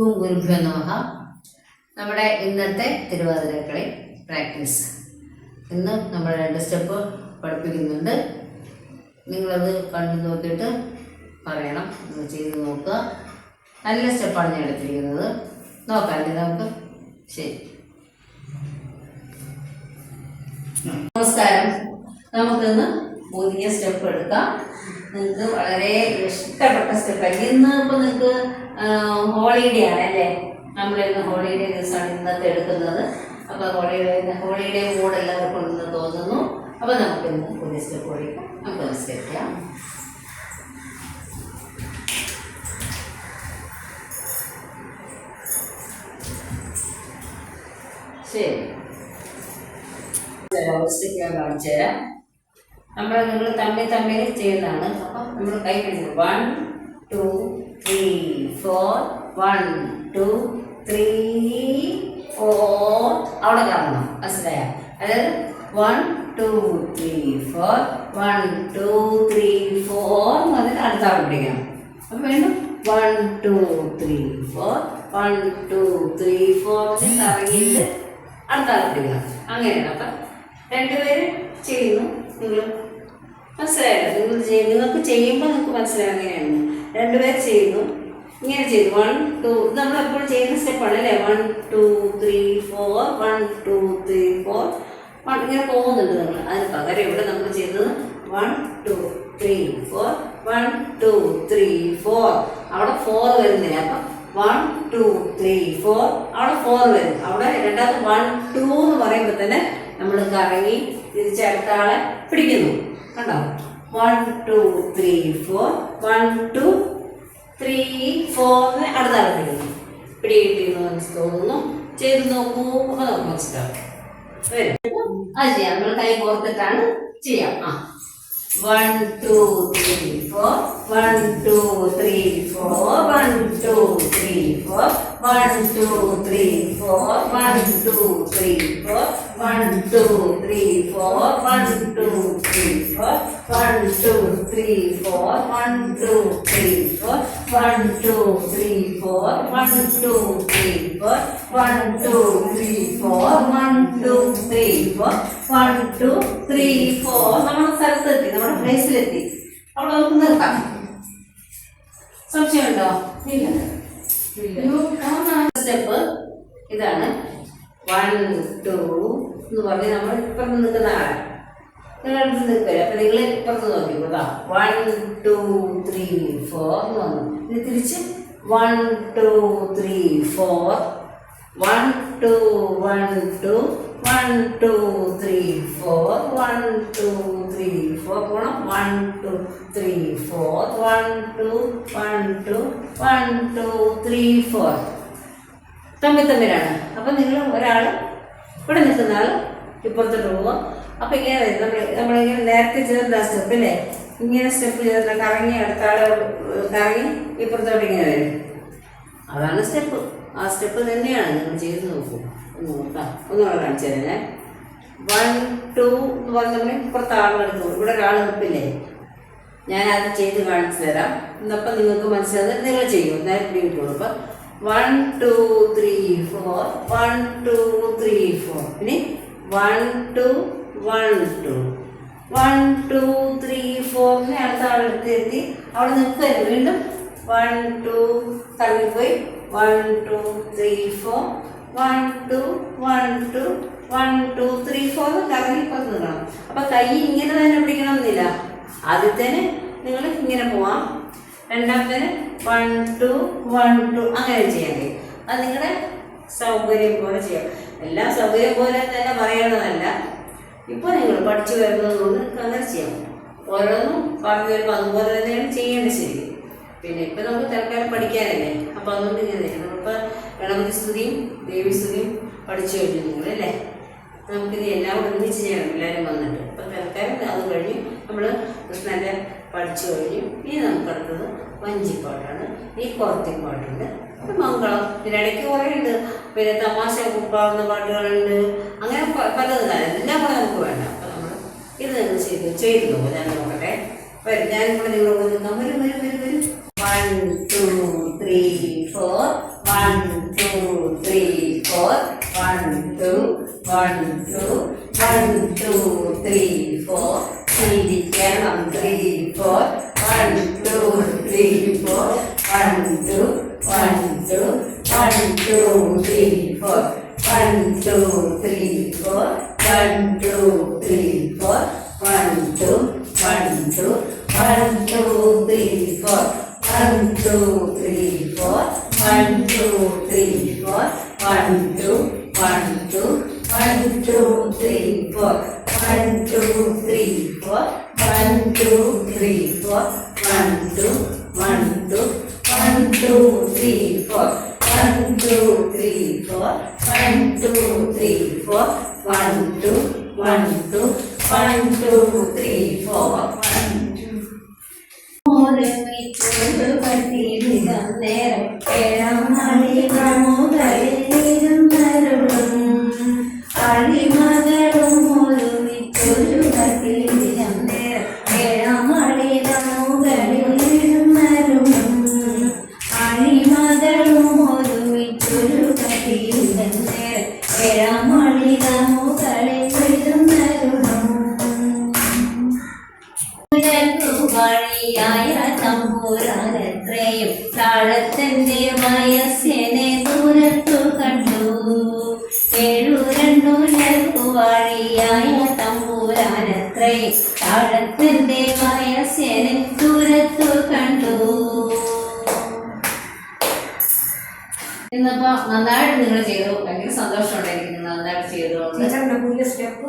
ഗുരുഭ്യോ നമഃ. നമ്മുടെ ഇന്നത്തെ തിരുവാതിരക്കളി പ്രാക്ടീസ്. ഇന്ന് നമ്മൾ രണ്ട് സ്റ്റെപ്പ് പഠിപ്പിക്കുന്നുണ്ട്. നിങ്ങളത് കണ്ടു നോക്കിയിട്ട് പറയണം. നിങ്ങൾ ചെയ്ത് നോക്കുക. നല്ല സ്റ്റെപ്പാണ് ഞാൻ എടുത്തിരിക്കുന്നത്. നോക്കാം അല്ലേ നമുക്ക്. ശരി. നമസ്കാരം. നമുക്കിന്ന് പുതിയ സ്റ്റെപ്പ് എടുക്കാം. നിങ്ങൾക്ക് വളരെ ഇഷ്ടപ്പെട്ട സ്റ്റെപ്പ് ഇന്ന് ഇപ്പൊ നിങ്ങൾക്ക് ഹോളിഡേ ആണ് അല്ലേ? നമ്മളിന്ന് ഹോളിഡേ ദിവസമാണ് ഇന്നത്തെ എടുക്കുന്നത്. അപ്പൊ ഹോളിഡേ ഹോളിഡേ മൂഡ് എല്ലാവർക്കും ഇന്ന് തോന്നുന്നു. അപ്പൊ നമുക്ക് ഇന്ന് പുതിയ സ്റ്റെപ്പ് പഠിക്കാം നമുക്ക് നമസ്കരിക്കാം ശരി. സ്റ്റെപ്പ് ഞാൻ കാണിച്ചു തരാം നമ്മൾ നിങ്ങൾ തമ്മിൽ തമ്മിൽ ചെയ്യുന്നതാണ്. അപ്പം നമ്മൾ കൈ പിടിച്ചു one two three four one two three four അവിടെ കാണണം മനസ്സിലായ? അതായത് one two three four one two three four മുതൽ അടുത്ത ആൾ പിടിക്കണം. അപ്പം വീണ്ടും? One two three four one two three four ഇറങ്ങിയിട്ട് അടുത്ത ആൾ പിടിക്കണം. അങ്ങനെയാണ്. അപ്പം രണ്ടുപേര് ചെയ്യുന്നു. നിങ്ങൾ മനസ്സിലായല്ലോ നിങ്ങൾ ചെയ്യും നിങ്ങൾക്ക് ചെയ്യുമ്പോൾ നിങ്ങൾക്ക് മനസ്സിലാവും എങ്ങനെയാണ്. രണ്ടുപേർ ചെയ്യുന്നു. ഇങ്ങനെ ചെയ്തു വൺ ടു ഇത് നമ്മൾ എപ്പോഴും ചെയ്യുന്ന സ്റ്റെപ്പാണ് അല്ലേ? One two three four one two three four one ഇങ്ങനെ പോകുന്നുണ്ട് നമ്മൾ. അതിന് പകരം ഇവിടെ നമ്മൾ ചെയ്തത് one two three four one two three four അവിടെ ഫോർ വരുന്നില്ല? അപ്പം വൺ ടു ത്രീ ഫോർ അവിടെ ഫോർ വരും അവിടെ രണ്ടാമത് വൺ ടു എന്ന് പറയുമ്പോൾ തന്നെ നമ്മൾ കറങ്ങി തിരിച്ചടുത്ത ആളെ പിടിക്കുന്നു. കണ്ടോ? One two three four one two three four അടുത്താളെ പിടിക്കുന്നു. പിടി കിട്ടിയെന്ന് തോന്നുന്നു ചെയ്ത് നോക്കൂ അപ്പോൾ നമുക്ക് മനസ്സിലാവും വരും. അത് ചെയ്യാം. നമ്മൾ കൈ കോർത്തിട്ടാണ് ചെയ്യാം. ആ. One two three four one two three four one three four. One, two, three, four. One, two, three, four. One, two, three, four. One, two, three, four. One, two, three, four. One, two, three, four. One, two, three, four. One, two, three, four. One, two, three, four. One, two, three, four. One, two, three, four. നമ്മുടെ സ്ഥലത്തെത്തി നമ്മുടെ പ്ലേസിലെത്തി അവിടെ നമുക്ക് നിർത്താം സംശയമുണ്ടോ ഇല്ല step ഇതാണ്. One two എന്ന് പറഞ്ഞ് നമ്മൾ ഇപ്പുറത്ത് നിൽക്കുന്ന ആളാണ് നിങ്ങൾ അടുത്ത് നിൽക്കില്ല? അപ്പൊ നിങ്ങൾ ഇപ്പുറത്ത് നോക്കി കേട്ടോ. വൺ ടു ത്രീ ഫോർ എന്ന് വന്നു. ഇനി തിരിച്ച് വൺ ടു ത്രീ ഫോർ 1, 2, 1, 2, 1, 2, 3, 4, 1, 2, 3, 4, പോണം. 1, 2, 3, 4, 1, 2, 1, 2, 1, 2, 3, തമ്മിൽ തമ്മിലാണ്. അപ്പം നിങ്ങൾ ഒരാൾ ഇവിടെ നിൽക്കുന്ന ആൾ ഇപ്പുറത്തോട്ട് പോകും അപ്പം ഇങ്ങനെ നമ്മൾ നമ്മളിങ്ങനെ നേരത്തെ ചേർന്ന സ്റ്റെപ്പ് അല്ലേ ഇങ്ങനെ സ്റ്റെപ്പ് ചേർന്ന കറങ്ങി അടുത്ത ആളോട് കറങ്ങി ഇപ്പുറത്തോട്ട് ഇങ്ങനെ വരും. അതാണ് സ്റ്റെപ്പ് ആ സ്റ്റെപ്പ് തന്നെയാണ് നിങ്ങൾ ചെയ്ത് നോക്കൂ. ഒന്ന് നോക്കാം. ഒന്നുകൂടെ കാണിച്ചു തരാം. വൺ ടു എന്ന് പറഞ്ഞ ഇപ്പുറത്ത് ആളെടുത്തു ഇവിടെ ഒരാൾ നിൽപ്പില്ലേ? ഞാൻ അത് ചെയ്ത് കാണിച്ചു തരാം. എന്നപ്പം നിങ്ങൾക്ക് മനസ്സിലാകുന്നത് നിങ്ങൾ ചെയ്യും. നേരത്തെ കിട്ടുള്ളൂ അപ്പം one two three four one two three four ഇനി one two one two one two three ഫോറിനെ അടുത്ത ആളെടുത്ത് എത്തി. അവിടെ നിൽക്കുമായിരുന്നു വീണ്ടും one two തള്ളിപ്പോയി one two three four one two one two one two three four കറങ്ങി പുറത്ത് നിൽക്കണം അപ്പം കൈ ഇങ്ങനെ തന്നെ പിടിക്കണമെന്നില്ല. ആദ്യത്തേന് നിങ്ങൾ ഇങ്ങനെ പോവാം. രണ്ടാമത്തേന് വൺ ടു വൺ ടു അങ്ങനെ ചെയ്യാൻ കഴിയും അത് നിങ്ങളുടെ സൗകര്യം പോലെ ചെയ്യാം. എല്ലാം സൗകര്യം പോലെ തന്നെ പറയണതല്ല. ഇപ്പോൾ നിങ്ങൾ പഠിച്ചു വരുന്നതുകൊണ്ട് നിങ്ങൾക്ക് അങ്ങനെ ചെയ്യാം. ഓരോന്നും പറഞ്ഞു വരുമ്പോൾ അതുപോലെ തന്നെയാണ് ചെയ്യേണ്ടത് ശരി പിന്നെ ഇപ്പം നമുക്ക് തൽക്കാലം പഠിക്കാനല്ലേ? അപ്പൊ അതുകൊണ്ട് ഇങ്ങനെ നമ്മളിപ്പോൾ ഗണപതി സ്തുതിയും ദേവി സ്തുതിയും പഠിച്ചു കഴിഞ്ഞു നിങ്ങളല്ലേ? നമുക്കിത് എല്ലാം ഒന്നിച്ച് ചെയ്യണം എല്ലാവരും വന്നിട്ട് അപ്പം തൽക്കാലം അത് കഴിഞ്ഞ് നമ്മൾ കൃഷ്ണന്റെ പഠിച്ചു കഴിഞ്ഞു. ഇനി നമുക്ക് അടുത്തത് വഞ്ചിപ്പാട്ടാണ്. ഈ കോർത്തിപ്പാട്ടുണ്ട് ഒരു മംഗളം. ഇതിനിടയ്ക്ക് കുറേ ഉണ്ട്. പിന്നെ തമാശ കുപ്പാവുന്ന പാട്ടുകളുണ്ട്. അങ്ങനെ പലതും എല്ലാം കൂടെ നമുക്ക് വേണ്ട. അപ്പം നമ്മൾ ഇത് നിങ്ങൾ ചെയ്ത് ചെയ്തു നോക്കാം. ഞാൻ നോക്കട്ടെ. വരും. ഞാനിവിടെ നിങ്ങളോട് വരും വരും വരും വരും. One, two, three, four. One, two, three, four. One, two, one, two. One, two, three, four. Chidikanam, three, four. One, two, three, four. One, two, one, two. One, two, three, four. One, two, three, four. One, two, three, four. One, two, one, two. One, two, three, four. One, two, three, four. One, two, three, four. One, two, one, two, one, two, three, four. One, two, three, four. One, two, three, four. One, two, one, two, one, two, three, four. One, two, three, four. One, two, three, four. One, two, one, two, one, two, തമ്പുരാനത്രയും താഴത്തിന്റെ വയസ്സിനെ ദൂരത്തു കണ്ടു. ഏഴു രണ്ടു ലഘുവാഴിയായ വഴിയായ തമ്പുരാനത്രയും താഴത്തിന്റെ വയസ്സിനെ ദൂരത്തു കണ്ടു. ഇന്നിപ്പോ നന്നായിട്ട് നിങ്ങൾ ചെയ്തു. ഭയങ്കര സന്തോഷമുണ്ട് എനിക്ക് നിങ്ങൾ നന്നായിട്ട് ചെയ്തു പുതിയ സ്റ്റെപ്പ്.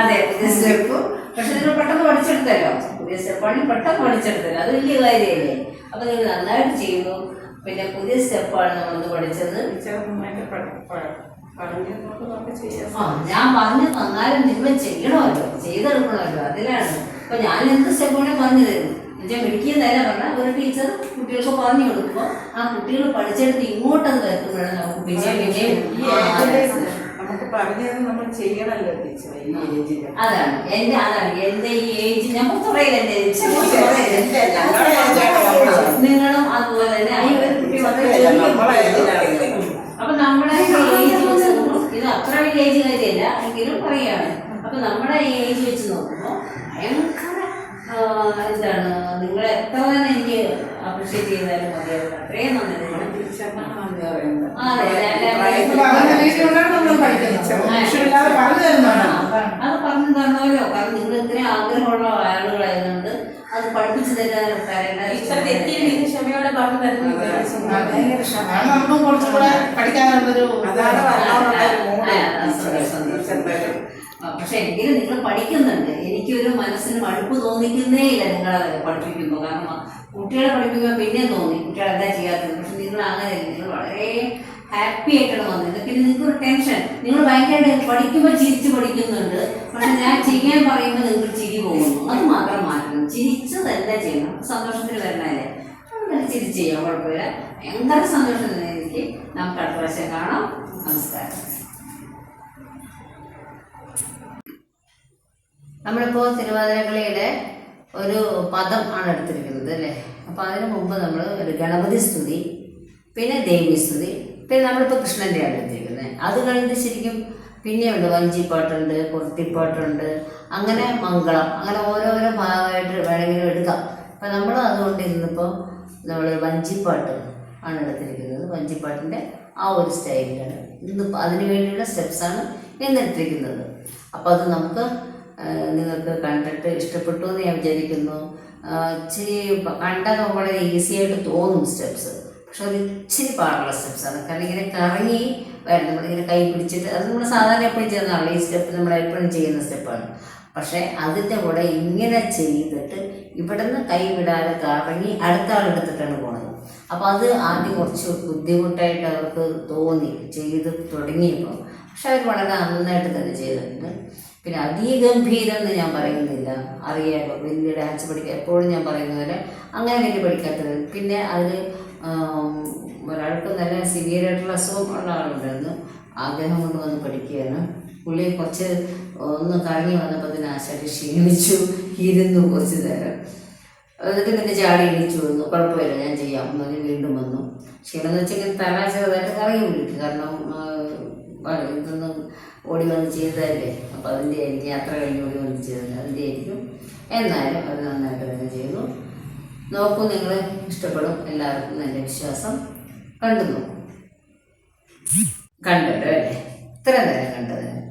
അതെ പുതിയ സ്റ്റെപ്പ്. പക്ഷെ നിങ്ങൾ പെട്ടെന്ന് പഠിച്ചെടുത്തല്ലോ. പുതിയ സ്റ്റെപ്പാണെങ്കിൽ പെട്ടെന്ന് പഠിച്ചെടുത്തല്ലോ. അത് വലിയ കാര്യമല്ലേ. അപ്പൊ നിങ്ങൾ നന്നായിട്ട് ചെയ്തു. പിന്നെ പുതിയ സ്റ്റെപ്പാണ് നമ്മളൊന്ന് പഠിച്ചത്. ഞാൻ പറഞ്ഞു തന്നാലും നിങ്ങൾ ചെയ്യണമല്ലോ. ചെയ്തെടുക്കണമല്ലോ. അതിലാണ്. അപ്പൊ ഞാൻ എന്ത് സ്റ്റെപ്പാണ് പറഞ്ഞു തരും. എന്നുവെച്ചാൽ നേരെ പറഞ്ഞാൽ ഒരു ടീച്ചർ കുട്ടികൾക്ക് പറഞ്ഞു കൊടുക്കുമ്പോൾ ആ കുട്ടികൾ പഠിച്ചെടുത്ത് ഇങ്ങോട്ടത് വരുത്തുമ്പോഴാണ് നമുക്ക് വിജയം വിജയം നമുക്ക് പറഞ്ഞത് നമ്മൾ ടീച്ചർ ഈ അതാണ്. അതാണ്. ഈ ഏജ് ഞാൻ. നിങ്ങളും അതുപോലെ തന്നെ ഈ ഒരു കുട്ടി. അപ്പൊ നമ്മുടെ ഏജ് ഇത് അത്ര വലിയ ഏജ് കാര്യമല്ല എങ്കിലും പറയാണ് അപ്പൊ നമ്മുടെ ഏജ് വെച്ച് നോക്കുമ്പോൾ ഭയങ്കര എന്താണ് നിങ്ങൾ എത്ര തന്നെ എനിക്ക് അപ്രീഷിയേറ്റ് ചെയ്താലും മതിയാവില്ല. അത്രയും നന്ദി പറയുന്നത്. അതെ, പറഞ്ഞ തരണമല്ലോ കാരണം നിങ്ങൾ ഇത്രയും ആഗ്രഹമുള്ള ആളുകളായതുകൊണ്ട് അത് പഠിപ്പിച്ചു ഇത് ക്ഷമയോടെ പറഞ്ഞു തരുന്നത് പഠിക്കാനുള്ളൊരു പക്ഷെ എങ്കിലും നിങ്ങൾ പഠിക്കുന്നുണ്ട്. എനിക്കൊരു മനസ്സിന് മടുപ്പ് തോന്നിക്കുന്നേ ഇല്ല നിങ്ങളെ പഠിപ്പിക്കുമ്പോൾ കാരണം കുട്ടികളെ പഠിപ്പിക്കുമ്പോൾ പിന്നെ തോന്നി. കുട്ടികൾ എന്താ ചെയ്യാത്തത്? പക്ഷെ നിങ്ങൾ അങ്ങനെ നിങ്ങൾ വളരെ ഹാപ്പി ആയിട്ടാണ് വന്നത്. പിന്നെ നിങ്ങൾക്ക് ഒരു ടെൻഷൻ നിങ്ങൾ ഭയങ്കരമായിട്ട് പഠിക്കുമ്പോൾ ചിരിച്ച് പഠിക്കുന്നുണ്ട്. പക്ഷെ ഞാൻ ചെയ്യാൻ പറയുമ്പോൾ നിങ്ങൾക്ക് ചിരി പോകുന്നു. അത് മാത്രം മാറ്റണം ചിരിച്ച് തന്നെ ചെയ്യണം? സന്തോഷത്തിന് വരണല്ലേ അങ്ങനെ ചിരിച്ച് ചെയ്യാം. കുഴപ്പമില്ല. ഭയങ്കര സന്തോഷം തന്നെ എനിക്ക്. നമുക്ക് അടുത്ത പ്രാവശ്യം കാണാം. നമസ്കാരം. നമ്മളിപ്പോൾ തിരുവാതിരക്കളിയുടെ ഒരു പദം ആണ് എടുത്തിരിക്കുന്നത് അല്ലേ? അപ്പോൾ അതിന് മുമ്പ് നമ്മൾ ഒരു ഗണപതി സ്തുതി പിന്നെ ദേവി സ്തുതി പിന്നെ നമ്മളിപ്പോൾ കൃഷ്ണന്റെയാണ് എടുത്തിരിക്കുന്നത്. അത് കഴിഞ്ഞിട്ട് ശരിക്കും പിന്നെയുണ്ട് വഞ്ചിപ്പാട്ടുണ്ട് കുർത്തിപ്പാട്ടുണ്ട് അങ്ങനെ മംഗളം അങ്ങനെ ഓരോരോ ഭാഗമായിട്ട് വേണമെങ്കിലും എടുക്കാം. അപ്പം നമ്മൾ അതുകൊണ്ട് ഇന്നിപ്പോൾ നമ്മൾ വഞ്ചിപ്പാട്ട് ആണ് എടുത്തിരിക്കുന്നത്. വഞ്ചിപ്പാട്ടിന്റെ ആ ഒരു സ്റ്റൈലിലാണ്. ഇന്ന് അതിന് വേണ്ടിയുള്ള സ്റ്റെപ്സാണ് ഇന്നെടുത്തിരിക്കുന്നത് അപ്പോൾ അത് നമുക്ക് നിങ്ങൾക്ക് കണ്ടിട്ട് ഇഷ്ടപ്പെട്ടു എന്ന് ഞാൻ വിചാരിക്കുന്നു. ഇച്ചിരി കണ്ടാൽ വളരെ ഈസി ആയിട്ട് തോന്നും സ്റ്റെപ്സ് പക്ഷെ അത് ഇച്ചിരി പാടുള്ള സ്റ്റെപ്സാണ് കാരണം ഇങ്ങനെ കറങ്ങി വരണം. നമ്മളിങ്ങനെ കൈ പിടിച്ചിട്ട് അത് നമ്മൾ സാധാരണ എപ്പോഴും ചെയ്യുന്നതാണല്ലോ ഈ സ്റ്റെപ്പ് നമ്മൾ എപ്പോഴും ചെയ്യുന്ന സ്റ്റെപ്പാണ് പക്ഷേ അതിന്റെ കൂടെ ഇങ്ങനെ ചെയ്തിട്ട് ഇവിടെ നിന്ന് കൈ വിടാതെ കറങ്ങി അടുത്ത ആളെടുത്തിട്ടാണ് പോണത്. അപ്പോൾ അത് ആദ്യം കുറച്ച് ബുദ്ധിമുട്ടായിട്ട് അവർക്ക് തോന്നി. ചെയ്ത് തുടങ്ങിയപ്പോൾ പക്ഷെ അവർ വളരെ നന്നായിട്ട് തന്നെ ചെയ്തിട്ടുണ്ട്. പിന്നെ അതിഗംഭീരം എന്ന് ഞാൻ പറയുന്നില്ല. അറിയാം. വലിയ ഡാൻസ് പഠിക്കുക എപ്പോഴും ഞാൻ പറയുന്ന പോലെ അങ്ങനെ വലിയ പഠിക്കാത്തത്. പിന്നെ അതിൽ ഒരാൾക്ക് നല്ല സിവിയറായിട്ടുള്ള അസുഖം ഉള്ള ആളുണ്ടായിരുന്നു. ആഗ്രഹം കൊണ്ട് വന്ന് പഠിക്കുകയാണ്. പുള്ളി കുറച്ച് ഒന്ന് കറങ്ങി വന്നപ്പോൾ തന്നെ ആശാരി ക്ഷീണിച്ചു. ഇരുന്നു കുറച്ച് നേരം. എന്നിട്ട് പിന്നെ ചാടി ഇടിച്ചു വന്നു. കുഴപ്പമില്ല ഞാൻ ചെയ്യാം. എന്ന് വീണ്ടും വന്നു. ക്ഷീണം എന്ന് വെച്ചെങ്കിൽ തല ചെറുതായിട്ട് കറങ്ങി വിളിക്കും കാരണം ഇതൊന്നും ഓടി വന്ന് ചെയ്തതല്ലേ? അപ്പോൾ അതിന്റെ ആയിരിക്കും യാത്ര കഴിഞ്ഞ് ഓടി വന്ന് ചെയ്തത് അതിന്റെ ആയിരിക്കും. എന്നാലും അത് നന്നായിട്ട് തന്നെ ചെയ്തു. നോക്കൂ നിങ്ങൾ ഇഷ്ടപ്പെടും എല്ലാവർക്കും നല്ല വിശ്വാസം. കണ്ടു നോക്കും. കണ്ടല്ലോ അല്ലേ? ഇത്ര നേരം കണ്ടത്.